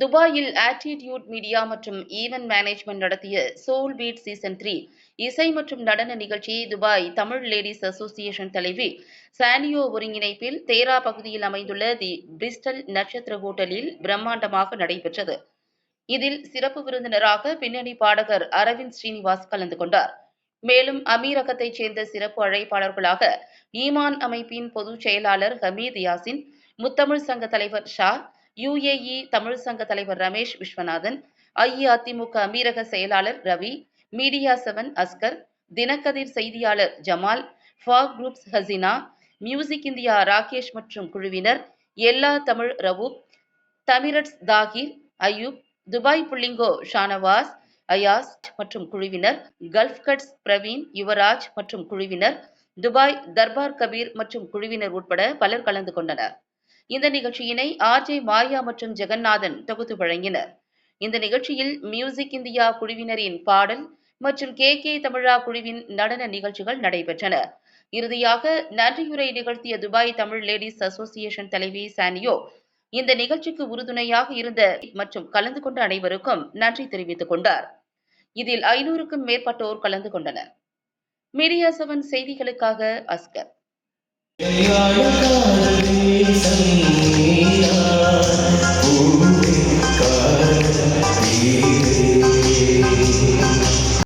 துபாயில் attitude media மற்றும் event management நடத்திய சோல் பீட் சீசன் த்ரீ இசை மற்றும் நடன நிகழ்ச்சி துபாய் தமிழ் லேடிஸ் அசோசியேஷன் தலைவி சானியோ ஒருங்கிணைப்பில் தேரா பகுதியில் அமைந்துள்ள தி பிரிஸ்டல் நட்சத்திர ஹோட்டலில் பிரம்மாண்டமாக நடைபெற்றது. இதில் சிறப்பு விருந்தினராக பின்னணி பாடகர் அரவிந்த் ஸ்ரீனிவாஸ் கலந்து கொண்டார். மேலும் அமீரகத்தைச் சேர்ந்த சிறப்பு அழைப்பாளர்களாக ஈமான் அமைப்பின் பொதுச் செயலாளர் ஹமீத் யாசின் முத்தமிழ் சங்க தலைவர் ஷா யுஏஇ தமிழ் சங்க தலைவர் ரமேஷ் விஸ்வநாதன் அஇஅதிமுக அமீரக செயலாளர் ரவி மீடியா செவன் அஸ்கர் தினக்கதிர் செய்தியாளர் Jamal fog groups Hasina music India Rakesh மற்றும் குழுவினர் எல்லா தமிழ் ரவூப் தமிரட்ஸ் தாகிர் அயூப் துபாய் புள்ளிங்கோ ஷானவாஸ் அயாஸ் மற்றும் குழுவினர் கல்ஃப் கட்ஸ் பிரவீன் யுவராஜ் மற்றும் குழுவினர் துபாய் தர்பார் கபீர் மற்றும் குழுவினர் உட்பட பலர் கலந்து கொண்டனர். இந்த நிகழ்ச்சியினை ஆர்ஜே மாயா மற்றும் ஜெகநாதன் தொகுத்து வழங்கினர். இந்த நிகழ்ச்சியில் மியூசிக் இந்தியா குழுவினரின் பாடல் மற்றும் கே கே தமிழா குழுவின் நடன நிகழ்ச்சிகள் நடைபெற்றன. இறுதியாக நன்றியுரை நிகழ்த்திய துபாய் தமிழ் லேடிஸ் அசோசியேஷன் தலைவி சானியோ இந்த நிகழ்ச்சிக்கு உறுதுணையாக இருந்த மற்றும் கலந்து கொண்ட அனைவருக்கும் நன்றி தெரிவித்துக் கொண்டார். இதில் ஐநூறுக்கும் மேற்பட்டோர் கலந்து கொண்டனர். மீடியா செவன் செய்திகளுக்காக அஸ்கர்.